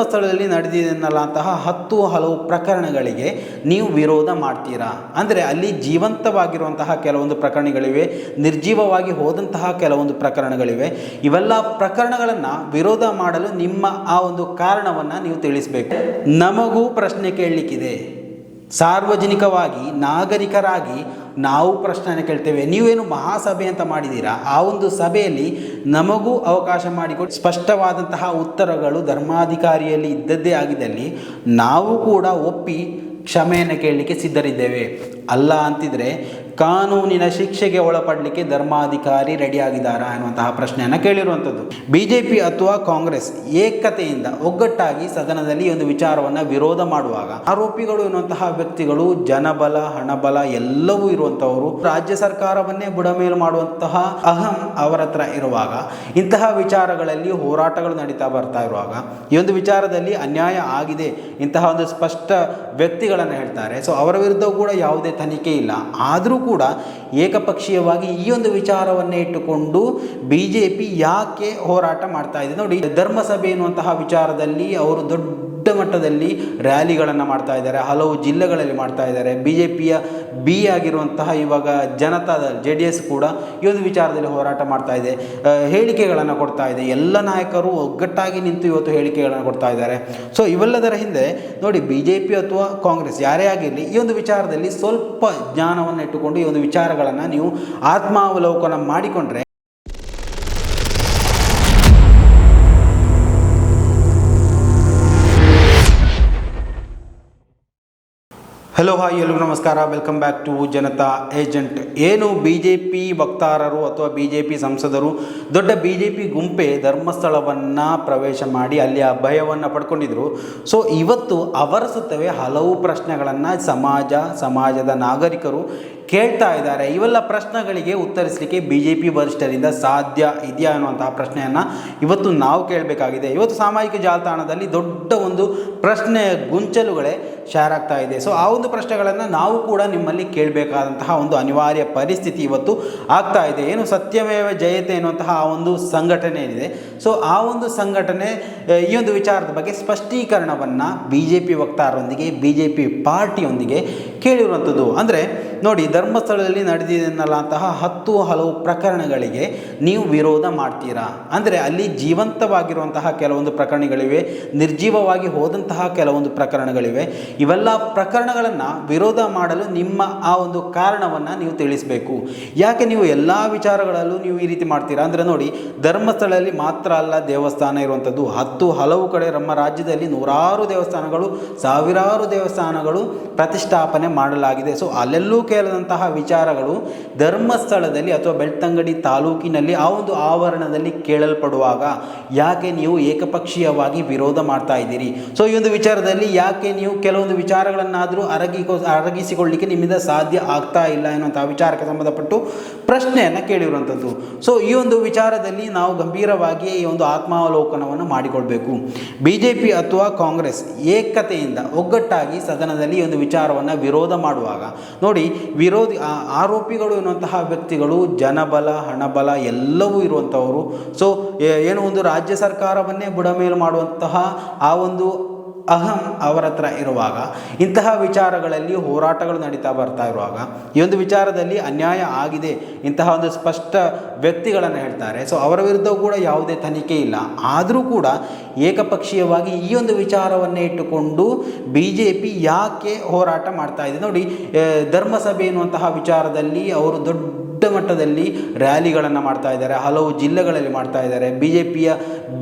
ಧರ್ಮಸ್ಥಳದಲ್ಲಿ ನಡೆದಿದೆನ್ನಲ್ಲಂತಹ ಹತ್ತು ಹಲವು ಪ್ರಕರಣಗಳಿಗೆ ನೀವು ವಿರೋಧ ಮಾಡ್ತೀರಾ? ಅಂದರೆ ಅಲ್ಲಿ ಜೀವಂತವಾಗಿರುವಂತಹ ಕೆಲವೊಂದು ಪ್ರಕರಣಗಳಿವೆ, ನಿರ್ಜೀವವಾಗಿ ಹೋದಂತಹ ಕೆಲವೊಂದು ಪ್ರಕರಣಗಳಿವೆ. ಇವೆಲ್ಲ ಪ್ರಕರಣಗಳನ್ನು ವಿರೋಧ ಮಾಡಲು ನಿಮ್ಮ ಆ ಒಂದು ಕಾರಣವನ್ನು ನೀವು ತಿಳಿಸಬೇಕು. ನಮಗೂ ಪ್ರಶ್ನೆ ಕೇಳಲಿಕ್ಕಿದೆ. ಸಾರ್ವಜನಿಕವಾಗಿ ನಾಗರಿಕರಾಗಿ ನಾವು ಪ್ರಶ್ನೆಯನ್ನು ಕೇಳ್ತೇವೆ. ನೀವೇನು ಮಹಾಸಭೆ ಅಂತ ಮಾಡಿದ್ದೀರಾ? ಆ ಒಂದು ಸಭೆಯಲ್ಲಿ ನಮಗೂ ಅವಕಾಶ ಮಾಡಿಕೊಟ್ಟು ಸ್ಪಷ್ಟವಾದಂತಹ ಉತ್ತರಗಳು ಧರ್ಮಾಧಿಕಾರಿಯಲ್ಲಿ ಇದ್ದದ್ದೇ ಆಗಿದ್ದಲ್ಲಿ ನಾವು ಕೂಡ ಒಪ್ಪಿ ಕ್ಷಮೆಯನ್ನು ಕೇಳಲಿಕ್ಕೆ ಸಿದ್ಧರಿದ್ದೇವೆ. ಅಲ್ಲ ಅಂತಿದ್ರೆ ಕಾನೂನಿನ ಶಿಕ್ಷೆಗೆ ಒಳಪಡಲಿಕ್ಕೆ ಧರ್ಮಾಧಿಕಾರಿ ರೆಡಿಯಾಗಿದ್ದಾರಾ ಎನ್ನುವಂತಹ ಪ್ರಶ್ನೆಯನ್ನು ಕೇಳಿರುವಂಥದ್ದು. ಬಿ ಜೆ ಪಿ ಅಥವಾ ಕಾಂಗ್ರೆಸ್ ಏಕತೆಯಿಂದ ಒಗ್ಗಟ್ಟಾಗಿ ಸದನದಲ್ಲಿ ಒಂದು ವಿಚಾರವನ್ನು ವಿರೋಧ ಮಾಡುವಾಗ ಆರೋಪಿಗಳು ಎನ್ನುವಂತಹ ವ್ಯಕ್ತಿಗಳು ಜನಬಲ, ಹಣಬಲ ಎಲ್ಲವೂ ಇರುವಂಥವರು ರಾಜ್ಯ ಸರ್ಕಾರವನ್ನೇ ಬುಡಮೇಲು ಮಾಡುವಂತಹ ಅಹಂ ಅವರ ಹತ್ರ ಇರುವಾಗ ಇಂತಹ ವಿಚಾರಗಳಲ್ಲಿ ಹೋರಾಟಗಳು ನಡೀತಾ ಬರ್ತಾ ಇರುವಾಗ ಈ ಒಂದು ವಿಚಾರದಲ್ಲಿ ಅನ್ಯಾಯ ಆಗಿದೆ ಇಂತಹ ಒಂದು ಸ್ಪಷ್ಟ ವ್ಯಕ್ತಿಗಳನ್ನು ಹೇಳ್ತಾರೆ. ಸೊ ಅವರ ವಿರುದ್ಧ ಕೂಡ ಯಾವುದೇ ತನಿಖೆ ಇಲ್ಲ. ಆದರೂ ಕೂಡ ಏಕಪಕ್ಷೀಯವಾಗಿ ಈ ಒಂದು ವಿಚಾರವನ್ನೇ ಇಟ್ಟುಕೊಂಡು ಬಿ ಯಾಕೆ ಹೋರಾಟ ಮಾಡ್ತಾ ಇದೆ. ನೋಡಿ, ಧರ್ಮಸಭೆ ಎನ್ನುವಂತಹ ವಿಚಾರದಲ್ಲಿ ಅವರು ದೊಡ್ಡ ಮಟ್ಟದಲ್ಲಿ ರ್ಯಾಲಿಗಳನ್ನು ಮಾಡ್ತಾ ಇದ್ದಾರೆ. ಹಲವು ಜಿಲ್ಲೆಗಳಲ್ಲಿ ಮಾಡ್ತಾ ಇದ್ದಾರೆ. ಬಿ ಜೆ ಪಿಯ ಬಿ ಆಗಿರುವಂತಹ ಇವಾಗ ಜನತಾದ ಜೆ ಡಿ ಎಸ್ ಕೂಡ ಈ ಒಂದು ವಿಚಾರದಲ್ಲಿ ಹೋರಾಟ ಮಾಡ್ತಾ ಇದೆ. ಹೇಳಿಕೆಗಳನ್ನು ಕೊಡ್ತಾ ಇದೆ. ಎಲ್ಲ ನಾಯಕರು ಒಗ್ಗಟ್ಟಾಗಿ ನಿಂತು ಇವತ್ತು ಹೇಳಿಕೆಗಳನ್ನು ಕೊಡ್ತಾ ಇದ್ದಾರೆ. ಸೊ ಇವೆಲ್ಲದರ ಹಿಂದೆ ನೋಡಿ ಬಿ ಜೆ ಪಿ ಅಥವಾ ಕಾಂಗ್ರೆಸ್ ಯಾರೇ ಆಗಿರಲಿ ಈ ಒಂದು ವಿಚಾರದಲ್ಲಿ ಸ್ವಲ್ಪ ಜ್ಞಾನವನ್ನು ಇಟ್ಟುಕೊಂಡು ಈ ಒಂದು ವಿಚಾರಗಳನ್ನು ನೀವು ಆತ್ಮಾವಲೋಕನ ಮಾಡಿಕೊಂಡ್ರೆ ಹಲೋ ಹಾಯ್ ಎಲ್ರಿಗೂ ನಮಸ್ಕಾರ. Welcome back to Janata agent ಏನು ಬಿ ಜೆ ಪಿ ವಕ್ತಾರರು ಅಥವಾ ಬಿ ಜೆ ಪಿ ಸಂಸದರು ದೊಡ್ಡ ಬಿ ಜೆ ಪಿ ಗುಂಪೆ ಧರ್ಮಸ್ಥಳವನ್ನು ಪ್ರವೇಶ ಮಾಡಿ ಅಲ್ಲಿ ಅಭಯವನ್ನು ಪಡ್ಕೊಂಡಿದ್ರು. ಸೊ ಇವತ್ತು ಅವರ ಸುತ್ತವೇ ಹಲವು ಪ್ರಶ್ನೆಗಳನ್ನು ಸಮಾಜ, ಸಮಾಜದ ನಾಗರಿಕರು ಕೇಳ್ತಾ ಇದ್ದಾರೆ. ಇವೆಲ್ಲ ಪ್ರಶ್ನೆಗಳಿಗೆ ಉತ್ತರಿಸಲಿಕ್ಕೆ ಬಿ ಜೆ ಪಿ ವರಿಷ್ಠರಿಂದ ಸಾಧ್ಯ ಇದೆಯಾ ಅನ್ನುವಂತಹ ಪ್ರಶ್ನೆಯನ್ನು ಇವತ್ತು ನಾವು ಕೇಳಬೇಕಾಗಿದೆ. ಇವತ್ತು ಸಾಮಾಜಿಕ ಜಾಲತಾಣದಲ್ಲಿ ದೊಡ್ಡ ಒಂದು ಪ್ರಶ್ನೆ ಗುಂಚಲುಗಳೇ ಆಗ್ತಾ ಇದೆ. ಸೊ ಆ ಒಂದು ಪ್ರಶ್ನೆಗಳನ್ನು ನಾವು ಕೂಡ ನಿಮ್ಮಲ್ಲಿ ಕೇಳಬೇಕಾದಂತಹ ಒಂದು ಅನಿವಾರ್ಯ ಪರಿಸ್ಥಿತಿ ಇವತ್ತು ಆಗ್ತಾ ಇದೆ. ಏನು ಸತ್ಯಮೇವ ಜಯತೆ ಎನ್ನುವಂತಹ ಆ ಒಂದು ಸಂಘಟನೆ ಏನಿದೆ. ಸೊ ಆ ಒಂದು ಸಂಘಟನೆ ಈ ಒಂದು ವಿಚಾರದ ಬಗ್ಗೆ ಸ್ಪಷ್ಟೀಕರಣವನ್ನು ಬಿ ಜೆ ಪಿ ವಕ್ತಾರರೊಂದಿಗೆ ಬಿ ಜೆ ಪಿ ಪಾರ್ಟಿಯೊಂದಿಗೆ ಕೇಳಿರುವಂಥದ್ದು ಅಂದರೆ ನೋಡಿ, ಧರ್ಮಸ್ಥಳದಲ್ಲಿ ನಡೆದಿದೆನ್ನಲ್ಲಂತಹ ಹತ್ತು ಹಲವು ಪ್ರಕರಣಗಳಿಗೆ ನೀವು ವಿರೋಧ ಮಾಡ್ತೀರಾ? ಅಂದರೆ ಅಲ್ಲಿ ಜೀವಂತವಾಗಿರುವಂತಹ ಕೆಲವೊಂದು ಪ್ರಕರಣಗಳಿವೆ, ನಿರ್ಜೀವವಾಗಿ ಹೋದಂತಹ ಕೆಲವೊಂದು ಪ್ರಕರಣಗಳಿವೆ. ಇವೆಲ್ಲ ಪ್ರಕರಣಗಳನ್ನು ವಿರೋಧ ಮಾಡಲು ನಿಮ್ಮ ಆ ಒಂದು ಕಾರಣವನ್ನು ನೀವು ತಿಳಿಸಬೇಕು. ಯಾಕೆ ನೀವು ಎಲ್ಲ ವಿಚಾರಗಳಲ್ಲೂ ನೀವು ಈ ರೀತಿ ಮಾಡ್ತೀರಾ? ಅಂದರೆ ನೋಡಿ, ಧರ್ಮಸ್ಥಳದಲ್ಲಿ ಮಾತ್ರ ಅಲ್ಲ ದೇವಸ್ಥಾನ ಇರುವಂಥದ್ದು. ಹತ್ತು ಹಲವು ಕಡೆ ನಮ್ಮ ರಾಜ್ಯದಲ್ಲಿ ನೂರಾರು ದೇವಸ್ಥಾನಗಳು, ಸಾವಿರಾರು ದೇವಸ್ಥಾನಗಳು ಪ್ರತಿಷ್ಠಾಪನೆ ಮಾಡಲಾಗಿದೆ. ಸೊ ಅಲ್ಲೆಲ್ಲೂ ಕೇಳದಂತಹ ವಿಚಾರಗಳು ಧರ್ಮಸ್ಥಳದಲ್ಲಿ ಅಥವಾ ಬೆಳ್ತಂಗಡಿ ತಾಲೂಕಿನಲ್ಲಿ ಆ ಒಂದು ಆವರಣದಲ್ಲಿ ಕೇಳಲ್ಪಡುವಾಗ ಯಾಕೆ ನೀವು ಏಕಪಕ್ಷೀಯವಾಗಿ ವಿರೋಧ ಮಾಡ್ತಾ ಇದ್ದೀರಿ? ಸೊ ಈ ಒಂದು ವಿಚಾರದಲ್ಲಿ ಯಾಕೆ ನೀವು ಕೆಲವೊಂದು ವಿಚಾರಗಳನ್ನಾದರೂ ಅರಗಿಕೋ ಅರಗಿಸಿಕೊಳ್ಳಿಕ್ಕೆ ನಿಮ್ಮಿಂದ ಸಾಧ್ಯ ಆಗ್ತಾ ಇಲ್ಲ ಎನ್ನುವಂತಹ ವಿಚಾರಕ್ಕೆ ಸಂಬಂಧಪಟ್ಟು ಪ್ರಶ್ನೆಯನ್ನು ಕೇಳಿರುವಂಥದ್ದು. ಸೊ ಈ ಒಂದು ವಿಚಾರದಲ್ಲಿ ನಾವು ಗಂಭೀರವಾಗಿ ಈ ಒಂದು ಆತ್ಮಾವಲೋಕನವನ್ನು ಮಾಡಿಕೊಳ್ಬೇಕು. ಬಿ ಜೆ ಪಿ ಅಥವಾ ಕಾಂಗ್ರೆಸ್ ಏಕತೆಯಿಂದ ಒಗ್ಗಟ್ಟಾಗಿ ಸದನದಲ್ಲಿ ಒಂದು ವಿಚಾರವನ್ನು ವಿರೋಧ ಮಾಡುವಾಗ ನೋಡಿ ವಿರೋಧಿ ಆರೋಪಿಗಳು ಎನ್ನುವಂತಹ ವ್ಯಕ್ತಿಗಳು ಜನಬಲ, ಹಣಬಲ ಎಲ್ಲವೂ ಇರುವಂಥವರು. ಸೊ ಏನು ಒಂದು ರಾಜ್ಯ ಸರ್ಕಾರವನ್ನೇ ಬುಡಮೇಲು ಮಾಡುವಂತಹ ಆ ಒಂದು ಅಹಂ ಅವರ ಹತ್ರ ಇರುವಾಗ, ಇಂತಹ ವಿಚಾರಗಳಲ್ಲಿ ಹೋರಾಟಗಳು ನಡೀತಾ ಬರ್ತಾ ಇರುವಾಗ, ಈ ಒಂದು ವಿಚಾರದಲ್ಲಿ ಅನ್ಯಾಯ ಆಗಿದೆ ಇಂತಹ ಒಂದು ಸ್ಪಷ್ಟ ವ್ಯಕ್ತಿಗಳನ್ನು ಹೇಳ್ತಾರೆ. ಸೊ ಅವರ ವಿರುದ್ಧ ಕೂಡ ಯಾವುದೇ ತನಿಖೆ ಇಲ್ಲ. ಆದರೂ ಕೂಡ ಏಕಪಕ್ಷೀಯವಾಗಿ ಈ ಒಂದು ವಿಚಾರವನ್ನೇ ಇಟ್ಟುಕೊಂಡು ಬಿ ಜೆ ಪಿ ಯಾಕೆ ಹೋರಾಟ ಮಾಡ್ತಾ ಇದೆ? ನೋಡಿ ಧರ್ಮಸಭೆ ಎನ್ನುವಂತಹ ವಿಚಾರದಲ್ಲಿ ಅವರು ದೊಡ್ಡ ಮಟ್ಟದಲ್ಲಿ ರ್ಯಾಲಿಗಳನ್ನು ಮಾಡ್ತಾ ಇದ್ದಾರೆ, ಹಲವು ಜಿಲ್ಲೆಗಳಲ್ಲಿ ಮಾಡ್ತಾ ಇದ್ದಾರೆ. ಬಿ ಜೆ ಪಿಯ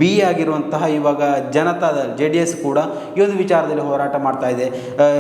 ಬಿ ಆಗಿರುವಂತಹ ಇವಾಗ ಜನತಾ ಜೆ ಡಿ ಎಸ್ ಕೂಡ ಈ ಒಂದು ವಿಚಾರದಲ್ಲಿ ಹೋರಾಟ ಮಾಡ್ತಾ ಇದೆ.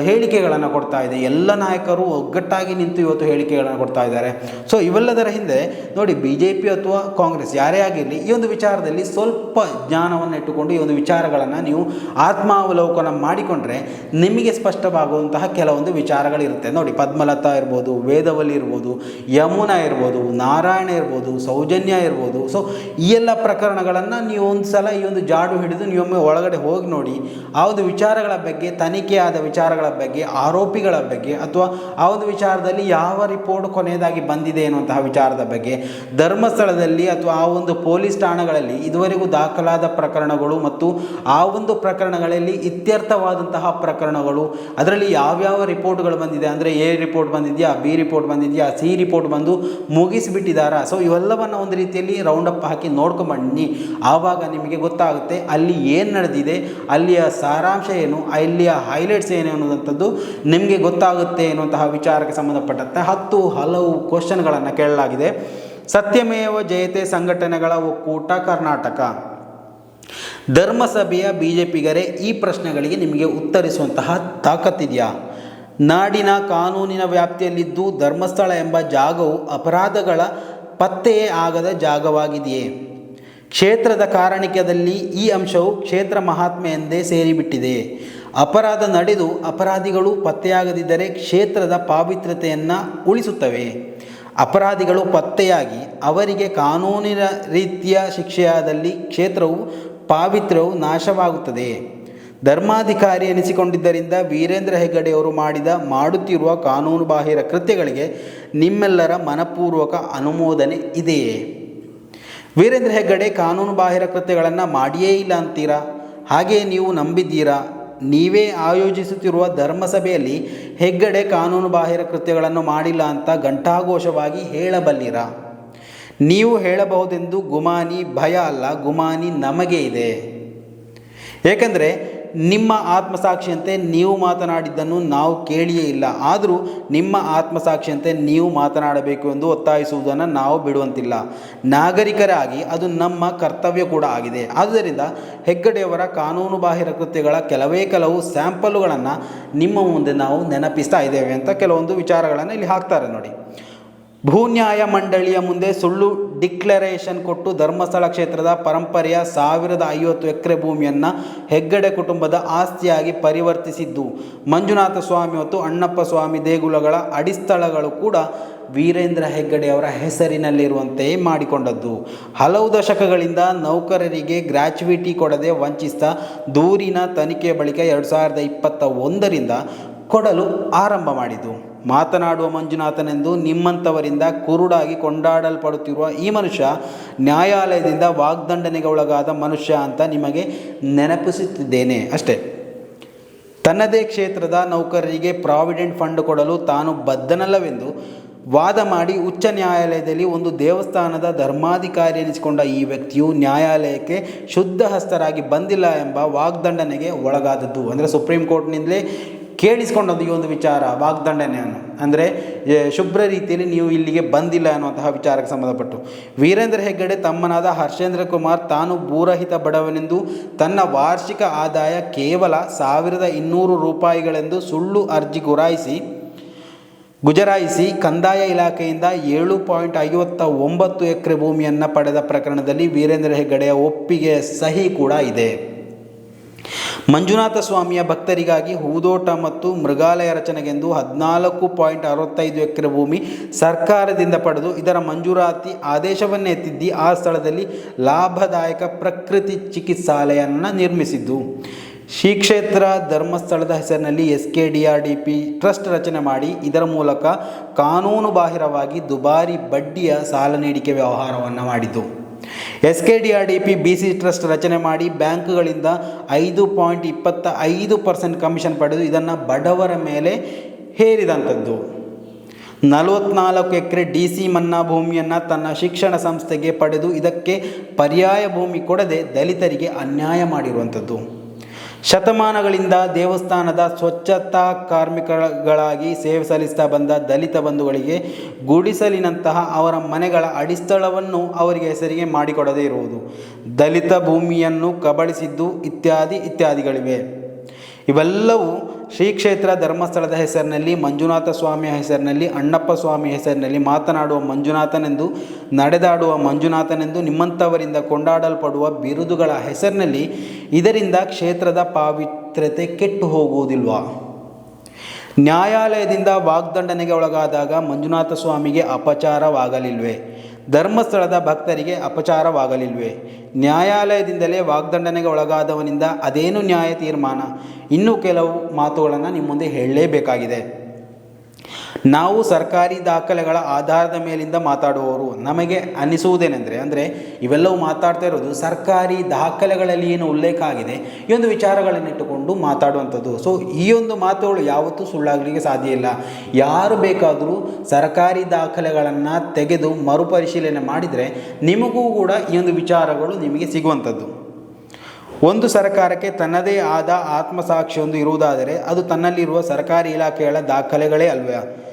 ಹೇಳಿಕೆಗಳನ್ನು ಕೊಡ್ತಾ ಇದೆ. ಎಲ್ಲ ನಾಯಕರು ಒಗ್ಗಟ್ಟಾಗಿ ನಿಂತು ಇವತ್ತು ಹೇಳಿಕೆಗಳನ್ನು ಕೊಡ್ತಾ ಇದ್ದಾರೆ. ಸೊ, ಇವೆಲ್ಲದರ ಹಿಂದೆ ನೋಡಿ ಬಿ ಜೆ ಪಿ ಅಥವಾ ಕಾಂಗ್ರೆಸ್ ಯಾರೇ ಆಗಿರಲಿ, ಈ ಒಂದು ವಿಚಾರದಲ್ಲಿ ಸ್ವಲ್ಪ ಜ್ಞಾನವನ್ನು ಇಟ್ಟುಕೊಂಡು ಈ ಒಂದು ವಿಚಾರಗಳನ್ನು ನೀವು ಆತ್ಮಾವಲೋಕನ ಮಾಡಿಕೊಂಡ್ರೆ ನಿಮಗೆ ಸ್ಪಷ್ಟವಾಗುವಂತಹ ಕೆಲವೊಂದು ವಿಚಾರಗಳಿರುತ್ತೆ. ನೋಡಿ, ಪದ್ಮಲತಾ ಇರ್ಬೋದು, ವೇದವಲ್ಲಿ ಇರ್ಬೋದು, ಯಮುನಾ ಇರ್ಬೋದು ಇರ್ಬೋದು, ನಾರಾಯಣ ಇರ್ಬೋದು, ಸೌಜನ್ಯ ಇರ್ಬೋದು. ಸೊ ಈ ಎಲ್ಲ ಪ್ರಕರಣಗಳನ್ನು ನೀವು ಒಂದು ಸಲ ಈ ಒಂದು ಜಾಡು ಹಿಡಿದು ನೀವೊಮ್ಮೆ ಒಳಗಡೆ ಹೋಗಿ ನೋಡಿ ಆ ಒಂದು ವಿಚಾರಗಳ ಬಗ್ಗೆ, ತನಿಖೆಯಾದ ವಿಚಾರಗಳ ಬಗ್ಗೆ, ಆರೋಪಿಗಳ ಬಗ್ಗೆ, ಅಥವಾ ಆ ಒಂದು ವಿಚಾರದಲ್ಲಿ ಯಾವ ರಿಪೋರ್ಟ್ ಕೊನೆಯದಾಗಿ ಬಂದಿದೆ ಎನ್ನುವಂತಹ ವಿಚಾರದ ಬಗ್ಗೆ, ಧರ್ಮಸ್ಥಳದಲ್ಲಿ ಅಥವಾ ಆ ಒಂದು ಪೊಲೀಸ್ ಠಾಣೆಗಳಲ್ಲಿ ಇದುವರೆಗೂ ದಾಖಲಾದ ಪ್ರಕರಣಗಳು ಮತ್ತು ಆ ಒಂದು ಪ್ರಕರಣಗಳಲ್ಲಿ ಇತ್ಯರ್ಥವಾದಂತಹ ಪ್ರಕರಣಗಳು, ಅದರಲ್ಲಿ ಯಾವ್ಯಾವ ರಿಪೋರ್ಟ್ಗಳು ಬಂದಿದೆ, ಅಂದರೆ ಎ ರಿಪೋರ್ಟ್ ಬಂದಿದೆಯಾ, ಬಿ ರಿಪೋರ್ಟ್ ಬಂದಿದೆಯಾ, ಸಿ ರಿಪೋರ್ಟ್ ಬಂದು ಮುಗಿಸಿಬಿಟ್ಟಿದ್ದಾರಾ ಸೊ ಇವೆಲ್ಲವನ್ನು ಒಂದು ರೀತಿಯಲ್ಲಿ ರೌಂಡ್ ಅಪ್ ಹಾಕಿ ನೋಡ್ಕೊಂಬನ್ನಿ. ಆವಾಗ ನಿಮಗೆ ಗೊತ್ತಾಗುತ್ತೆ ಅಲ್ಲಿ ಏನು ನಡೆದಿದೆ, ಅಲ್ಲಿಯ ಸಾರಾಂಶ ಏನು, ಅಲ್ಲಿಯ ಹೈಲೈಟ್ಸ್ ಏನು ಅನ್ನೋದಂಥದ್ದು ನಿಮಗೆ ಗೊತ್ತಾಗುತ್ತೆ ಎನ್ನುವಂತಹ ವಿಚಾರಕ್ಕೆ ಸಂಬಂಧಪಟ್ಟಂತೆ ಹತ್ತು ಹಲವು ಕ್ವಶನ್ಗಳನ್ನು ಕೇಳಲಾಗಿದೆ. ಸತ್ಯಮೇವ ಜಯತೆ ಸಂಘಟನೆಗಳ ಒಕ್ಕೂಟ ಕರ್ನಾಟಕ. ಧರ್ಮಸಭೆಯ ಬಿ ಜೆ ಪಿಗರೇ ಈ ಪ್ರಶ್ನೆಗಳಿಗೆ ನಿಮಗೆ ಉತ್ತರಿಸುವಂತಹ ತಾಕತ್ತಿದೆಯಾ? ನಾಡಿನ ಕಾನೂನಿನ ವ್ಯಾಪ್ತಿಯಲ್ಲಿದ್ದು ಧರ್ಮಸ್ಥಳ ಎಂಬ ಜಾಗವು ಅಪರಾಧಗಳ ಪತ್ತೆಯೇ ಆಗದ ಜಾಗವಾಗಿದೆಯೇ? ಕ್ಷೇತ್ರದ ಕಾರಣಿಕದಲ್ಲಿ ಈ ಅಂಶವು ಕ್ಷೇತ್ರ ಮಹಾತ್ಮೆ ಎಂದೇ ಸೇರಿಬಿಟ್ಟಿದೆ. ಅಪರಾಧ ನಡೆದು ಅಪರಾಧಿಗಳು ಪತ್ತೆಯಾಗದಿದ್ದರೆ ಕ್ಷೇತ್ರದ ಪಾವಿತ್ರ್ಯತೆಯನ್ನು ಉಳಿಸುತ್ತವೆ. ಅಪರಾಧಿಗಳು ಪತ್ತೆಯಾಗಿ ಅವರಿಗೆ ಕಾನೂನಿನ ರೀತಿಯ ಶಿಕ್ಷೆಯಾದಲ್ಲಿ ಕ್ಷೇತ್ರವು ಪಾವಿತ್ರ್ಯವು ನಾಶವಾಗುತ್ತದೆ. ಧರ್ಮಾಧಿಕಾರಿ ಎನಿಸಿಕೊಂಡಿದ್ದರಿಂದ ವೀರೇಂದ್ರ ಹೆಗ್ಗಡೆಯವರು ಮಾಡಿದ ಮಾಡುತ್ತಿರುವ ಕಾನೂನು ಬಾಹಿರ ಕೃತ್ಯಗಳಿಗೆ ನಿಮ್ಮೆಲ್ಲರ ಮನಪೂರ್ವಕ ಅನುಮೋದನೆ ಇದೆಯೇ? ವೀರೇಂದ್ರ ಹೆಗ್ಗಡೆ ಕಾನೂನುಬಾಹಿರ ಕೃತ್ಯಗಳನ್ನು ಮಾಡಿಯೇ ಇಲ್ಲ ಅಂತೀರಾ? ಹಾಗೆಯೇ ನೀವು ನಂಬಿದ್ದೀರಾ? ನೀವೇ ಆಯೋಜಿಸುತ್ತಿರುವ ಧರ್ಮಸಭೆಯಲ್ಲಿ ಹೆಗ್ಗಡೆ ಕಾನೂನು ಬಾಹಿರ ಕೃತ್ಯಗಳನ್ನು ಮಾಡಿಲ್ಲ ಅಂತ ಘಂಟಾಘೋಷವಾಗಿ ಹೇಳಬಲ್ಲಿರಾ? ನೀವು ಹೇಳಬಹುದೆಂದು ಗುಮಾನಿ ಭಯ ಅಲ್ಲ, ಗುಮಾನಿ ನಮಗೆ ಇದೆ. ಏಕೆಂದರೆ ನಿಮ್ಮ ಆತ್ಮಸಾಕ್ಷಿಯಂತೆ ನೀವು ಮಾತನಾಡಿದ್ದನ್ನು ನಾವು ಕೇಳಿಯೇ ಇಲ್ಲ. ಆದರೂ ನಿಮ್ಮ ಆತ್ಮಸಾಕ್ಷಿಯಂತೆ ನೀವು ಮಾತನಾಡಬೇಕು ಎಂದು ಒತ್ತಾಯಿಸುವುದನ್ನು ನಾವು ಬಿಡುವಂತಿಲ್ಲ. ನಾಗರಿಕರಾಗಿ ಅದು ನಮ್ಮ ಕರ್ತವ್ಯ ಕೂಡ ಆಗಿದೆ. ಆದ್ದರಿಂದ ಹೆಗ್ಗಡೆಯವರ ಕಾನೂನುಬಾಹಿರ ಕೃತ್ಯಗಳ ಕೆಲವೇ ಕೆಲವು ಸ್ಯಾಂಪಲ್ಗಳನ್ನು ನಿಮ್ಮ ಮುಂದೆ ನಾವು ನೆನಪಿಸ್ತಾ ಇದ್ದೇವೆ ಅಂತ ಕೆಲವೊಂದು ವಿಚಾರಗಳನ್ನು ಇಲ್ಲಿ ಹಾಕ್ತಾರೆ ನೋಡಿ. ಭೂನ್ಯಾಯ ಮಂಡಳಿಯ ಮುಂದೆ ಸುಳ್ಳು ಡಿಕ್ಲರೇಷನ್ ಕೊಟ್ಟು ಧರ್ಮಸ್ಥಳ ಕ್ಷೇತ್ರದ ಪರಂಪರೆಯ ಸಾವಿರದ ಐವತ್ತು ಎಕರೆ ಭೂಮಿಯನ್ನು ಹೆಗ್ಗಡೆ ಕುಟುಂಬದ ಆಸ್ತಿಯಾಗಿ ಪರಿವರ್ತಿಸಿದ್ದು. ಮಂಜುನಾಥ ಸ್ವಾಮಿ ಮತ್ತು ಅಣ್ಣಪ್ಪ ಸ್ವಾಮಿ ದೇಗುಲಗಳ ಅಡಿಸ್ಥಳಗಳು ಕೂಡ ವೀರೇಂದ್ರ ಹೆಗ್ಗಡೆಯವರ ಹೆಸರಿನಲ್ಲಿರುವಂತೆಯೇ ಮಾಡಿಕೊಂಡದ್ದು. ಹಲವು ದಶಕಗಳಿಂದ ನೌಕರರಿಗೆ ಗ್ರ್ಯಾಚುಯಿಟಿ ಕೊಡದೆ ವಂಚಿಸಿದ ದೂರಿನ ತನಿಖೆ ಬಳಿಕ ಎರಡು ಸಾವಿರದ ಇಪ್ಪತ್ತ ಒಂದರಿಂದ ಕೊಡಲು ಆರಂಭ ಮಾಡಿತು ಮಾತನಾಡುವ ಮಂಜುನಾಥನೆಂದು ನಿಮ್ಮಂಥವರಿಂದ ಕುರುಡಾಗಿ ಕೊಂಡಾಡಲ್ಪಡುತ್ತಿರುವ ಈ ಮನುಷ್ಯ ನ್ಯಾಯಾಲಯದಿಂದ ವಾಗ್ದಂಡನೆಗೆ ಒಳಗಾದ ಮನುಷ್ಯ ಅಂತ ನಿಮಗೆ ನೆನಪಿಸುತ್ತಿದ್ದೇನೆ ಅಷ್ಟೇ. ತನ್ನದೇ ಕ್ಷೇತ್ರದ ನೌಕರರಿಗೆ ಪ್ರಾವಿಡೆಂಟ್ ಫಂಡ್ ಕೊಡಲು ತಾನು ಬದ್ಧನಲ್ಲವೆಂದು ವಾದ ಮಾಡಿ ಉಚ್ಚ ನ್ಯಾಯಾಲಯದಲ್ಲಿ ಒಂದು ದೇವಸ್ಥಾನದ ಧರ್ಮಾಧಿಕಾರಿ ಎನಿಸಿಕೊಂಡ ಈ ವ್ಯಕ್ತಿಯು ನ್ಯಾಯಾಲಯಕ್ಕೆ ಶುದ್ಧ ಹಸ್ತರಾಗಿ ಬಂದಿಲ್ಲ ಎಂಬ ವಾಗ್ದಂಡನೆಗೆ ಒಳಗಾದದ್ದು. ಅಂದರೆ ಸುಪ್ರೀಂ ಕೋರ್ಟ್ನಿಂದಲೇ ಕೇಳಿಸ್ಕೊಂಡದ್ದು ಈ ಒಂದು ವಿಚಾರ ವಾಗ್ದಂಡನೆಯನ್ನು ಅಂದರೆ ಶುಭ್ರ ರೀತಿಯಲ್ಲಿ ನೀವು ಇಲ್ಲಿಗೆ ಬಂದಿಲ್ಲ ಅನ್ನುವಂತಹ ವಿಚಾರಕ್ಕೆ ಸಂಬಂಧಪಟ್ಟು. ವೀರೇಂದ್ರ ಹೆಗ್ಗಡೆ ತಮ್ಮನಾದ ಹರ್ಷೇಂದ್ರ ಕುಮಾರ್ ತಾನು ಭೂರಹಿತ ಬಡವನೆಂದು ತನ್ನ ವಾರ್ಷಿಕ ಆದಾಯ ಕೇವಲ ಸಾವಿರದ ಇನ್ನೂರು ರೂಪಾಯಿಗಳೆಂದು ಸುಳ್ಳು ಅರ್ಜಿ ಗುರಾಯಿಸಿ, ಗುಜರಾಯಿಸಿ ಕಂದಾಯ ಇಲಾಖೆಯಿಂದ ಏಳು ಪಾಯಿಂಟ್ ಐವತ್ತ ಒಂಬತ್ತು ಎಕರೆ ಭೂಮಿಯನ್ನು ಪಡೆದ ಪ್ರಕರಣದಲ್ಲಿ ವೀರೇಂದ್ರ ಹೆಗ್ಗಡೆಯ ಒಪ್ಪಿಗೆ ಸಹಿ ಕೂಡ ಇದೆ. ಮಂಜುನಾಥ ಸ್ವಾಮಿಯ ಭಕ್ತರಿಗಾಗಿ ಹೂದೋಟ ಮತ್ತು ಮೃಗಾಲಯ ರಚನೆಗೆಂದು ಹದಿನಾಲ್ಕು ಪಾಯಿಂಟ್ ಅರವತ್ತೈದು ಎಕರೆ ಭೂಮಿ ಸರ್ಕಾರದಿಂದ ಪಡೆದು ಇದರ ಮಂಜೂರಾತಿ ಆದೇಶವನ್ನೇ ಎತ್ತಿದ್ದು ಆ ಸ್ಥಳದಲ್ಲಿ ಲಾಭದಾಯಕ ಪ್ರಕೃತಿ ಚಿಕಿತ್ಸಾಲಯವನ್ನು ನಿರ್ಮಿಸಿದ್ದು. ಶ್ರೀ ಕ್ಷೇತ್ರ ಧರ್ಮಸ್ಥಳದ ಹೆಸರಿನಲ್ಲಿ S K D R D P trust ರಚನೆ ಮಾಡಿ ಇದರ ಮೂಲಕ ಕಾನೂನು ಬಾಹಿರವಾಗಿ ದುಬಾರಿ ಬಡ್ಡಿಯ ಸಾಲ ನೀಡಿಕೆ ವ್ಯವಹಾರವನ್ನು ಮಾಡಿತು S K D R D P B C trust ರಚನೆ ಮಾಡಿ ಬ್ಯಾಂಕ್ಗಳಿಂದ ಐದು ಪಾಯಿಂಟ್ ಇಪ್ಪತ್ತ ಐದು ಪರ್ಸೆಂಟ್ ಕಮಿಷನ್ ಪಡೆದು ಇದನ್ನು ಬಡವರ ಮೇಲೆ ಹೇರಿದಂಥದ್ದು. ನಲವತ್ನಾಲ್ಕು ಎಕರೆ ಡಿ ಸಿ ಮನ್ನಾ ಭೂಮಿಯನ್ನು ತನ್ನ ಶಿಕ್ಷಣ ಸಂಸ್ಥೆಗೆ ಪಡೆದು ಇದಕ್ಕೆ ಪರ್ಯಾಯ ಭೂಮಿ ಕೊಡದೆ ದಲಿತರಿಗೆ ಅನ್ಯಾಯ ಮಾಡಿರುವಂಥದ್ದು. ಶತಮಾನಗಳಿಂದ ದೇವಸ್ಥಾನದ ಸ್ವಚ್ಛತಾ ಕಾರ್ಮಿಕಗಳಾಗಿ ಸೇವೆ ಸಲ್ಲಿಸ್ತಾ ಬಂದ ದಲಿತ ಬಂಧುಗಳಿಗೆ ಗುಡಿಸಲಿನಂತಹ ಅವರ ಮನೆಗಳ ಅಡಿಸ್ಥಳವನ್ನು ಅವರಿಗೆ ಹೆಸರಿಗೆ ಮಾಡಿಕೊಡದೇ ಇರುವುದು. ದಲಿತ ಭೂಮಿಯನ್ನು ಕಬಳಿಸಿದ್ದು ಇತ್ಯಾದಿ ಇತ್ಯಾದಿಗಳಿವೆ. ಇವೆಲ್ಲವೂ ಶ್ರೀ ಕ್ಷೇತ್ರ ಧರ್ಮಸ್ಥಳದ ಹೆಸರಿನಲ್ಲಿ, ಮಂಜುನಾಥ ಸ್ವಾಮಿಯ ಹೆಸರಿನಲ್ಲಿ, ಅಣ್ಣಪ್ಪ ಸ್ವಾಮಿ ಹೆಸರಿನಲ್ಲಿ ಮಾತನಾಡುವ ಮಂಜುನಾಥನೆಂದು, ನಡೆದಾಡುವ ಮಂಜುನಾಥನೆಂದು ನಿಮ್ಮಂಥವರಿಂದ ಕೊಂಡಾಡಲ್ಪಡುವ ಬಿರುದುಗಳ ಹೆಸರಿನಲ್ಲಿ ಇದರಿಂದ ಕ್ಷೇತ್ರದ ಪಾವಿತ್ರ್ಯತೆ ಕೆಟ್ಟು ಹೋಗುವುದಿಲ್ವಾ? ನ್ಯಾಯಾಲಯದಿಂದ ವಾಗ್ದಂಡನೆಗೆ ಒಳಗಾದಾಗ ಮಂಜುನಾಥ ಸ್ವಾಮಿಗೆ ಅಪಚಾರವಾಗಲಿಲ್ವೇ? ಧರ್ಮಸ್ಥಳದ ಭಕ್ತರಿಗೆ ಅಪಚಾರವಾಗಲಿಲ್ವೇ? ನ್ಯಾಯಾಲಯದಿಂದಲೇ ವಾಗ್ದಂಡನೆಗೆ ಒಳಗಾದವನಿಂದ ಅದೇನು ನ್ಯಾಯ ತೀರ್ಮಾನ? ಇನ್ನೂ ಕೆಲವು ಮಾತುಗಳನ್ನು ನಿಮ್ಮ ಮುಂದೆ ಹೇಳಲೇಬೇಕಾಗಿದೆ. ನಾವು ಸರ್ಕಾರಿ ದಾಖಲೆಗಳ ಆಧಾರದ ಮೇಲಿಂದ ಮಾತಾಡುವವರು ನಮಗೆ ಅನ್ನಿಸುವುದೇನೆಂದರೆ ಅಂದರೆ ಇವೆಲ್ಲವೂ ಮಾತಾಡ್ತಾ ಇರೋದು ಸರ್ಕಾರಿ ದಾಖಲೆಗಳಲ್ಲಿ ಏನು ಉಲ್ಲೇಖ ಆಗಿದೆ ಈ ಒಂದು ವಿಚಾರಗಳನ್ನಿಟ್ಟುಕೊಂಡು ಮಾತಾಡುವಂಥದ್ದು. ಸೊ ಈ ಒಂದು ಮಾತುಗಳು ಯಾವತ್ತೂ ಸುಳ್ಳಾಗಲಿಕ್ಕೆ ಸಾಧ್ಯ ಇಲ್ಲ. ಯಾರು ಬೇಕಾದರೂ ಸರ್ಕಾರಿ ದಾಖಲೆಗಳನ್ನು ತೆಗೆದು ಮರುಪರಿಶೀಲನೆ ಮಾಡಿದರೆ ನಿಮಗೂ ಕೂಡ ಈ ಒಂದು ವಿಚಾರಗಳು ನಿಮಗೆ ಸಿಗುವಂಥದ್ದು. ಒಂದು ಸರ್ಕಾರಕ್ಕೆ ತನ್ನದೇ ಆದ ಆತ್ಮಸಾಕ್ಷಿಯೊಂದು ಇರುವುದಾದರೆ ಅದು ತನ್ನಲ್ಲಿರುವ ಸರ್ಕಾರಿ ಇಲಾಖೆಗಳ ದಾಖಲೆಗಳೇ ಅಲ್ವೇ?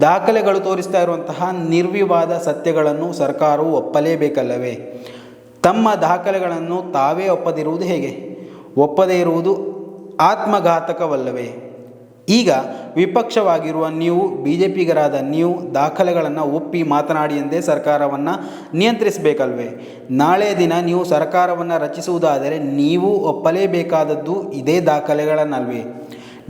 ದಾಖಲೆಗಳು ತೋರಿಸ್ತಾ ಇರುವಂತಹ ನಿರ್ವಿವಾದ ಸತ್ಯಗಳನ್ನು ಸರ್ಕಾರವು ಒಪ್ಪಲೇಬೇಕಲ್ಲವೇ? ತಮ್ಮ ದಾಖಲೆಗಳನ್ನು ತಾವೇ ಒಪ್ಪದಿರುವುದು ಹೇಗೆ? ಒಪ್ಪದೇ ಇರುವುದು ಆತ್ಮಘಾತಕವಲ್ಲವೇ? ಈಗ ವಿಪಕ್ಷವಾಗಿರುವ ನೀವು ಬಿ ಜೆ ಪಿಗರಾದ ನೀವು ದಾಖಲೆಗಳನ್ನು ಒಪ್ಪಿ ಮಾತನಾಡಿ ಎಂದೇ ಸರ್ಕಾರವನ್ನು ನಿಯಂತ್ರಿಸಬೇಕಲ್ವೇ? ನಾಳೆ ದಿನ ನೀವು ಸರ್ಕಾರವನ್ನು ರಚಿಸುವುದಾದರೆ ನೀವು ಒಪ್ಪಲೇಬೇಕಾದದ್ದು ಇದೇ ದಾಖಲೆಗಳನ್ನಲ್ವೇ?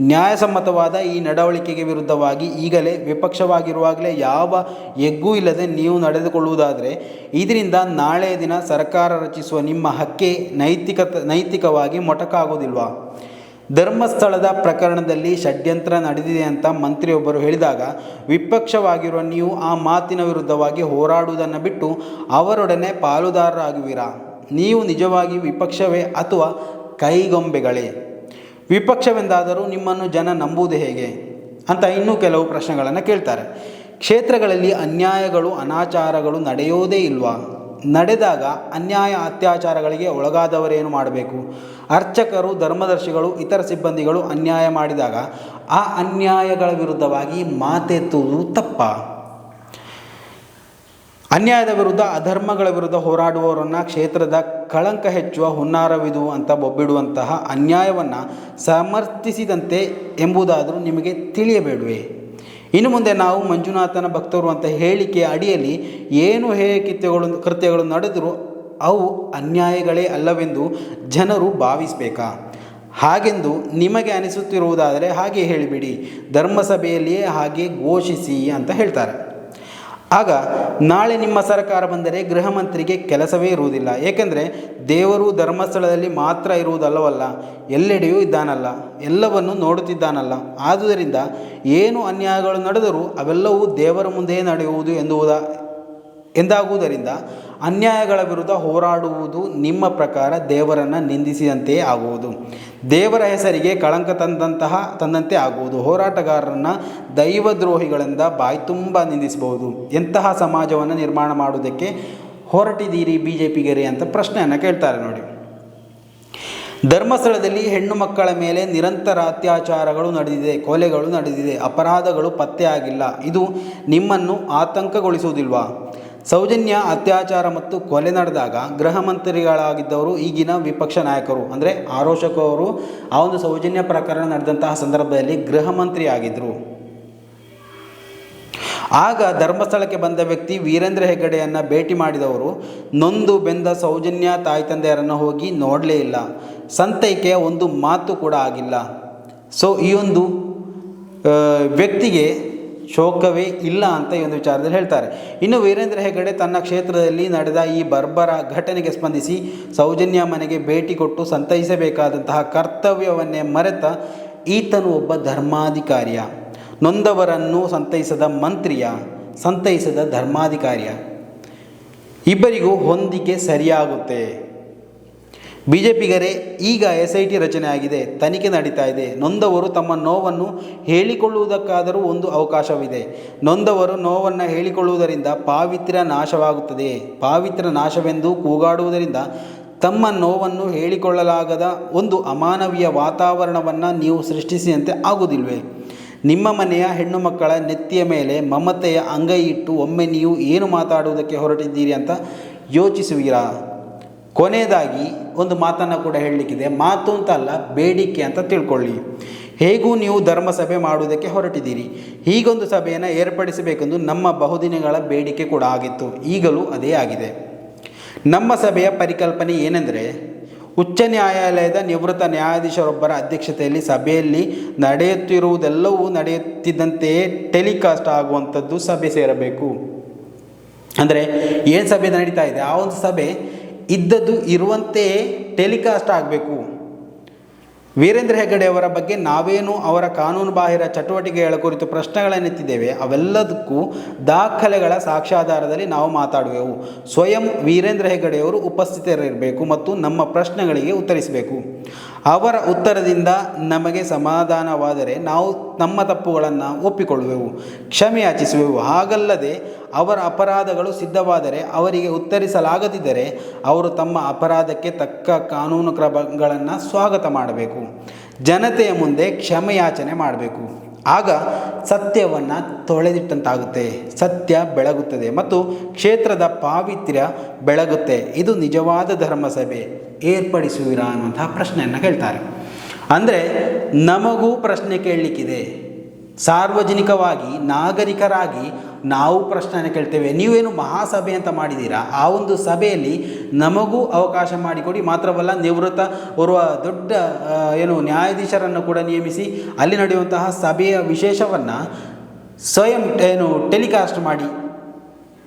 ನ್ಯಾಯಸಮ್ಮತವಾದ ಈ ನಡವಳಿಕೆಗೆ ವಿರುದ್ಧವಾಗಿ ಈಗಲೇ ವಿಪಕ್ಷವಾಗಿರುವಾಗಲೇ ಯಾವ ಎಗ್ಗೂ ಇಲ್ಲದೆ ನೀವು ನಡೆದುಕೊಳ್ಳುವುದಾದರೆ, ಇದರಿಂದ ನಾಳೆಯ ದಿನ ಸರ್ಕಾರ ರಚಿಸುವ ನಿಮ್ಮ ಹಕ್ಕೆ ನೈತಿಕ ನೈತಿಕವಾಗಿ ಮೊಟಕಾಗುವುದಿಲ್ವಾ ಧರ್ಮಸ್ಥಳದ ಪ್ರಕರಣದಲ್ಲಿ ಷಡ್ಯಂತ್ರ ನಡೆದಿದೆ ಅಂತ ಮಂತ್ರಿಯೊಬ್ಬರು ಹೇಳಿದಾಗ, ವಿಪಕ್ಷವಾಗಿರುವ ನೀವು ಆ ಮಾತಿನ ವಿರುದ್ಧವಾಗಿ ಹೋರಾಡುವುದನ್ನು ಬಿಟ್ಟು ಅವರೊಡನೆ ಪಾಲುದಾರರಾಗುವಿರಾ? ನೀವು ನಿಜವಾಗಿ ವಿಪಕ್ಷವೇ ಅಥವಾ ಕೈಗೊಂಬೆಗಳೇ? ವಿಪಕ್ಷವೆಂದಾದರೂ ನಿಮ್ಮನ್ನು ಜನ ನಂಬುವುದು ಹೇಗೆ? ಅಂತ ಇನ್ನೂ ಕೆಲವು ಪ್ರಶ್ನೆಗಳನ್ನು ಕೇಳ್ತಾರೆ. ಕ್ಷೇತ್ರಗಳಲ್ಲಿ ಅನ್ಯಾಯಗಳು, ಅನಾಚಾರಗಳು ನಡೆಯೋದೇ ಇಲ್ವಾ? ನಡೆದಾಗ ಅನ್ಯಾಯ ಅತ್ಯಾಚಾರಗಳಿಗೆ ಒಳಗಾದವರೇನು ಮಾಡಬೇಕು? ಅರ್ಚಕರು, ಧರ್ಮದರ್ಶಿಗಳು, ಇತರ ಸಿಬ್ಬಂದಿಗಳು ಅನ್ಯಾಯ ಮಾಡಿದಾಗ ಆ ಅನ್ಯಾಯಗಳ ವಿರುದ್ಧವಾಗಿ ಮಾತೆತ್ತುವುದು ತಪ್ಪ. ಅನ್ಯಾಯದ ವಿರುದ್ಧ, ಅಧರ್ಮಗಳ ವಿರುದ್ಧ ಹೋರಾಡುವವರನ್ನು ಕ್ಷೇತ್ರದ ಕಳಂಕ ಹೆಚ್ಚುವ, ಹುನ್ನಾರವಿದು ಅಂತ ಬೊಬ್ಬಿಡುವಂತಹ ಅನ್ಯಾಯವನ್ನು ಸಮರ್ಥಿಸಿದಂತೆ ಎಂಬುದಾದರೂ ನಿಮಗೆ ತಿಳಿಯಬೇಡವೇ. ಇನ್ನು ಮುಂದೆ ನಾವು ಮಂಜುನಾಥನ ಭಕ್ತರು ಅಂತ ಹೇಳಿಕೆ ಅಡಿಯಲ್ಲಿ ಏನು ಹೇ ಕೃತ್ಯಗಳು ಕೃತ್ಯಗಳು ನಡೆದರೂ ಅವು ಅನ್ಯಾಯಗಳೇ ಅಲ್ಲವೆಂದು ಜನರು ಭಾವಿಸಬೇಕಾ? ಹಾಗೆಂದು ನಿಮಗೆ ಅನಿಸುತ್ತಿರುವುದಾದರೆ ಹಾಗೆ ಹೇಳಿಬಿಡಿ. ಧರ್ಮಸಭೆಯಲ್ಲಿಯೇ ಹಾಗೆ ಘೋಷಿಸಿ ಅಂತ ಹೇಳ್ತಾರೆ. ಆಗ ನಾಳೆ ನಿಮ್ಮ ಸರ್ಕಾರ ಬಂದರೆ ಗೃಹ ಮಂತ್ರಿಗೆ ಕೆಲಸವೇ ಇರುವುದಿಲ್ಲ. ಏಕೆಂದರೆ ದೇವರು ಧರ್ಮಸ್ಥಳದಲ್ಲಿ ಮಾತ್ರ ಇರುವುದಲ್ಲವಲ್ಲ, ಎಲ್ಲೆಡೆಯೂ ಇದ್ದಾನಲ್ಲ, ಎಲ್ಲವನ್ನು ನೋಡುತ್ತಿದ್ದಾನಲ್ಲ. ಆದುದರಿಂದ ಏನು ಅನ್ಯಾಯಗಳು ನಡೆದರೂ ಅವೆಲ್ಲವೂ ದೇವರ ಮುಂದೆಯೇ ನಡೆಯುವುದು ಎಂದುವುದ, ಎಂದಾಗುವುದರಿಂದ ಅನ್ಯಾಯಗಳ ವಿರುದ್ಧ ಹೋರಾಡುವುದು ನಿಮ್ಮ ಪ್ರಕಾರ ದೇವರನ್ನು ನಿಂದಿಸಿದಂತೆಯೇ ಆಗುವುದು. ದೇವರ ಹೆಸರಿಗೆ ಕಳಂಕ ತಂದಂತಹ, ತಂದಂತೆ ಆಗುವುದು. ಹೋರಾಟಗಾರರನ್ನು ದೈವದ್ರೋಹಿಗಳಿಂದ ಬಾಯ್ತುಂಬ ನಿಂದಿಸಬಹುದು. ಎಂತಹ ಸಮಾಜವನ್ನು ನಿರ್ಮಾಣ ಮಾಡುವುದಕ್ಕೆ ಹೊರಟಿದ್ದೀರಿ ಬಿ ಜೆ ಪಿಗೆರಿ ಅಂತ ಪ್ರಶ್ನೆಯನ್ನು ಕೇಳ್ತಾರೆ ನೋಡಿ. ಧರ್ಮಸ್ಥಳದಲ್ಲಿ ಹೆಣ್ಣು ಮಕ್ಕಳ ಮೇಲೆ ನಿರಂತರ ಅತ್ಯಾಚಾರಗಳು ನಡೆದಿದೆ, ಕೊಲೆಗಳು ನಡೆದಿದೆ, ಅಪರಾಧಗಳು ಪತ್ತೆಯಾಗಿಲ್ಲ. ಇದು ನಿಮ್ಮನ್ನು ಆತಂಕಗೊಳಿಸುವುದಿಲ್ವಾ? ಸೌಜನ್ಯ, ಅತ್ಯಾಚಾರ ಮತ್ತು ಕೊಲೆ ನಡೆದಾಗ ಗೃಹ ಮಂತ್ರಿಗಳಾಗಿದ್ದವರು ಈಗಿನ ವಿಪಕ್ಷ ನಾಯಕರು. ಅಂದರೆ ಆರೋಷಕವರು ಆ ಒಂದು ಸೌಜನ್ಯ ಪ್ರಕರಣ ನಡೆದಂತಹ ಸಂದರ್ಭದಲ್ಲಿ ಗೃಹ ಮಂತ್ರಿಯಾಗಿದ್ದರು ಆಗ ಧರ್ಮಸ್ಥಳಕ್ಕೆ ಬಂದ ವ್ಯಕ್ತಿ ವೀರೇಂದ್ರ ಹೆಗ್ಗಡೆಯನ್ನು ಭೇಟಿ ಮಾಡಿದವರು, ನೊಂದು ಬೆಂದ ಸೌಜನ್ಯ ತಾಯಿ ತಂದೆಯರನ್ನು ಹೋಗಿ ನೋಡಲೇ ಇಲ್ಲ. ಸಂತೈಕೆಯ ಒಂದು ಮಾತು ಕೂಡ ಆಗಿಲ್ಲ. ಸೊ ಈ ಒಂದು ವ್ಯಕ್ತಿಗೆ ಶೋಕವೇ ಇಲ್ಲ ಅಂತ ಈ ಒಂದು ವಿಚಾರದಲ್ಲಿ ಹೇಳ್ತಾರೆ. ಇನ್ನು ವೀರೇಂದ್ರ ಹೆಗಡೆ ತನ್ನ ಕ್ಷೇತ್ರದಲ್ಲಿ ನಡೆದ ಈ ಬರ್ಬರ ಘಟನೆಗೆ ಸ್ಪಂದಿಸಿ ಸೌಜನ್ಯ ಮನೆಗೆ ಭೇಟಿ ಕೊಟ್ಟು ಸಂತೈಸಬೇಕಾದಂತಹ ಕರ್ತವ್ಯವನ್ನೇ ಮರೆತ ಈತನು ಒಬ್ಬ ಧರ್ಮಾಧಿಕಾರಿಯ. ನೊಂದವರನ್ನು ಸಂತೈಸದ ಮಂತ್ರಿಯ, ಸಂತೈಸದ ಧರ್ಮಾಧಿಕಾರಿಯ. ಇಬ್ಬರಿಗೂ ಹೊಂದಿಕೆ ಸರಿಯಾಗುತ್ತೆ. ಬಿ ಜೆ ಪಿಗರೇ ಈಗ ಎಸ್ ಐ ಟಿ ರಚನೆ ತನಿಖೆ ನಡೀತಾ ಇದೆ. ನೊಂದವರು ತಮ್ಮ ನೋವನ್ನು ಹೇಳಿಕೊಳ್ಳುವುದಕ್ಕಾದರೂ ಒಂದು ಅವಕಾಶವಿದೆ. ನೊಂದವರು ನೋವನ್ನು ಹೇಳಿಕೊಳ್ಳುವುದರಿಂದ ಪಾವಿತ್ರ್ಯ ನಾಶವಾಗುತ್ತದೆ. ಪಾವಿತ್ರ ನಾಶವೆಂದು ಕೂಗಾಡುವುದರಿಂದ ತಮ್ಮ ನೋವನ್ನು ಹೇಳಿಕೊಳ್ಳಲಾಗದ ಒಂದು ಅಮಾನವೀಯ ವಾತಾವರಣವನ್ನು ನೀವು ಸೃಷ್ಟಿಸಿದಂತೆ ಆಗುವುದಿಲ್ವೇ? ನಿಮ್ಮ ಮನೆಯ ಹೆಣ್ಣು ಮಕ್ಕಳ ನೆತ್ತಿಯ ಮೇಲೆ ಮಮತೆಯ ಅಂಗೈ ಇಟ್ಟು ಒಮ್ಮೆ ನೀವು ಏನು ಮಾತಾಡುವುದಕ್ಕೆ ಹೊರಟಿದ್ದೀರಿ ಅಂತ ಯೋಚಿಸುವಿರಾ? ಕೊನೆಯದಾಗಿ ಒಂದು ಮಾತನ್ನು ಕೂಡ ಹೇಳಲಿಕ್ಕಿದೆ. ಮಾತು ಅಂತ ಅಲ್ಲ, ಬೇಡಿಕೆ ಅಂತ ತಿಳ್ಕೊಳ್ಳಿ. ಹೇಗೂ ನೀವು ಧರ್ಮಸಭೆ ಮಾಡುವುದಕ್ಕೆ ಹೊರಟಿದ್ದೀರಿ. ಹೀಗೊಂದು ಸಭೆಯನ್ನು ಏರ್ಪಡಿಸಬೇಕೆಂದು ನಮ್ಮ ಬಹುದಿನಗಳ ಬೇಡಿಕೆ ಕೂಡ ಆಗಿತ್ತು. ಈಗಲೂ ಅದೇ ಆಗಿದೆ. ನಮ್ಮ ಸಭೆಯ ಪರಿಕಲ್ಪನೆ ಏನೆಂದರೆ, ಉಚ್ಚ ನ್ಯಾಯಾಲಯದ ನಿವೃತ್ತ ನ್ಯಾಯಾಧೀಶರೊಬ್ಬರ ಅಧ್ಯಕ್ಷತೆಯಲ್ಲಿ ಸಭೆಯಲ್ಲಿ ನಡೆಯುತ್ತಿರುವುದೆಲ್ಲವೂ ನಡೆಯುತ್ತಿದ್ದಂತೆಯೇ ಟೆಲಿಕಾಸ್ಟ್ ಆಗುವಂಥದ್ದು ಸಭೆ ಸೇರಬೇಕು. ಅಂದರೆ ಏನು ಸಭೆ ನಡೀತಾ ಇದೆ? ಆ ಒಂದು ಸಭೆ ಇದ್ದದ್ದು ಇರುವಂತೆಯೇ ಟೆಲಿಕಾಸ್ಟ್ ಆಗಬೇಕು. ವೀರೇಂದ್ರ ಹೆಗ್ಗಡೆ ಅವರ ಬಗ್ಗೆ ನಾವೇನು ಅವರ ಕಾನೂನು ಬಾಹಿರ ಚಟುವಟಿಕೆಗಳ ಕುರಿತು ಪ್ರಶ್ನೆಗಳನ್ನೆತ್ತಿದ್ದೇವೆ, ಅವೆಲ್ಲದಕ್ಕೂ ದಾಖಲೆಗಳ ಸಾಕ್ಷ್ಯಾಧಾರದಲ್ಲಿ ನಾವು ಮಾತಾಡುವೆವು. ಸ್ವಯಂ ವೀರೇಂದ್ರ ಹೆಗ್ಗಡೆಯವರು ಉಪಸ್ಥಿತರಿರಬೇಕು ಮತ್ತು ನಮ್ಮ ಪ್ರಶ್ನೆಗಳಿಗೆ ಉತ್ತರಿಸಬೇಕು. ಅವರ ಉತ್ತರದಿಂದ ನಮಗೆ ಸಮಾಧಾನವಾದರೆ ನಾವು ನಮ್ಮ ತಪ್ಪುಗಳನ್ನು ಒಪ್ಪಿಕೊಳ್ಳುವೆವು, ಕ್ಷಮೆ ಯಾಚಿಸುವೆವು. ಹಾಗಲ್ಲದೆ ಅವರ ಅಪರಾಧಗಳು ಸಿದ್ಧವಾದರೆ ಅವರಿಗೆ ಉತ್ತರಿಸಲಾಗದಿದ್ದರೆ ಅವರು ತಮ್ಮ ಅಪರಾಧಕ್ಕೆ ತಕ್ಕ ಕಾನೂನು ಕ್ರಮಗಳನ್ನು ಸ್ವಾಗತ ಮಾಡಬೇಕು. ಜನತೆಯ ಮುಂದೆ ಕ್ಷಮೆಯಾಚನೆ ಮಾಡಬೇಕು. ಆಗ ಸತ್ಯವನ್ನು ತೊಳೆದಿಟ್ಟಂತಾಗುತ್ತೆ. ಸತ್ಯ ಬೆಳಗುತ್ತದೆ ಮತ್ತು ಕ್ಷೇತ್ರದ ಪಾವಿತ್ರ್ಯ ಬೆಳಗುತ್ತೆ. ಇದು ನಿಜವಾದ ಧರ್ಮಸಭೆ. ಏರ್ಪಡಿಸುವಿರಾ ಅನ್ನುವಂತಹ ಪ್ರಶ್ನೆಯನ್ನು ಕೇಳ್ತಾರೆ ಅಂದರೆ ನಮಗೂ ಪ್ರಶ್ನೆ ಕೇಳಲಿಕ್ಕಿದೆ. ಸಾರ್ವಜನಿಕವಾಗಿ, ನಾಗರಿಕರಾಗಿ ನಾವು ಪ್ರಶ್ನೆಯನ್ನು ಕೇಳ್ತೇವೆ. ನೀವೇನು ಮಹಾಸಭೆ ಅಂತ ಮಾಡಿದ್ದೀರಾ? ಆ ಒಂದು ಸಭೆಯಲ್ಲಿ ನಮಗೂ ಅವಕಾಶ ಮಾಡಿಕೊಡಿ. ಮಾತ್ರವಲ್ಲ, ನಿವೃತ್ತ ಓರ್ವ ದೊಡ್ಡ ಏನು ನ್ಯಾಯಾಧೀಶರನ್ನು ಕೂಡ ನೇಮಿಸಿ ಅಲ್ಲಿ ನಡೆಯುವಂತಹ ಸಭೆಯ ವಿಶೇಷವನ್ನು ಸ್ವಯಂ, ಏನು, ಟೆಲಿಕಾಸ್ಟ್ ಮಾಡಿ.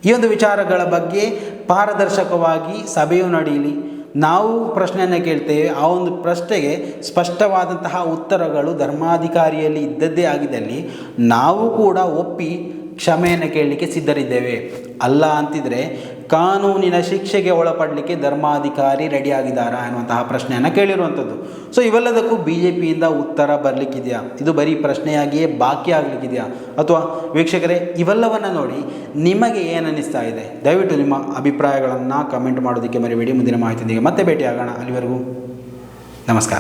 ಈ ಒಂದು ವಿಚಾರಗಳ ಬಗ್ಗೆ ಪಾರದರ್ಶಕವಾಗಿ ಸಭೆಯು ನಡೆಯಲಿ. ನಾವು ಪ್ರಶ್ನೆಯನ್ನು ಕೇಳ್ತೇವೆ. ಆ ಒಂದು ಪ್ರಶ್ನೆಗೆ ಸ್ಪಷ್ಟವಾದಂತಹ ಉತ್ತರಗಳು ಧರ್ಮಾಧಿಕಾರಿಯಲ್ಲಿ ಇದ್ದದ್ದೇ ಆಗಿದ್ದಲ್ಲಿ ನಾವು ಕೂಡ ಒಪ್ಪಿ ಕ್ಷಮೆಯನ್ನು ಕೇಳಲಿಕ್ಕೆ ಸಿದ್ಧರಿದ್ದೇವೆ. ಅಲ್ಲ ಅಂತಿದ್ರೆ, ಕಾನೂನಿನ ಶಿಕ್ಷೆಗೆ ಒಳಪಡಲಿಕ್ಕೆ ಧರ್ಮಾಧಿಕಾರಿ ರೆಡಿಯಾಗಿದ್ದಾರಾ ಅನ್ನುವಂತಹ ಪ್ರಶ್ನೆಯನ್ನು ಕೇಳಿರುವಂಥದ್ದು. ಸೊ ಇವೆಲ್ಲದಕ್ಕೂ ಬಿ ಜೆ ಪಿಯಿಂದ ಉತ್ತರ ಬರಲಿಕ್ಕಿದೆಯಾ? ಇದು ಬರೀ ಪ್ರಶ್ನೆಯಾಗಿಯೇ ಬಾಕಿ ಆಗಲಿಕ್ಕಿದೆಯಾ? ಅಥವಾ ವೀಕ್ಷಕರೇ, ಇವೆಲ್ಲವನ್ನು ನೋಡಿ ನಿಮಗೆ ಏನನ್ನಿಸ್ತಾ ಇದೆ? ದಯವಿಟ್ಟು ನಿಮ್ಮ ಅಭಿಪ್ರಾಯಗಳನ್ನು ಕಮೆಂಟ್ ಮಾಡೋದಕ್ಕೆ ಮರಿಬೇಡಿ. ಮುಂದಿನ ಮಾಹಿತಿಯೊಂದಿಗೆ ಮತ್ತೆ ಭೇಟಿಯಾಗೋಣ. ಅಲ್ಲಿವರೆಗೂ ನಮಸ್ಕಾರ.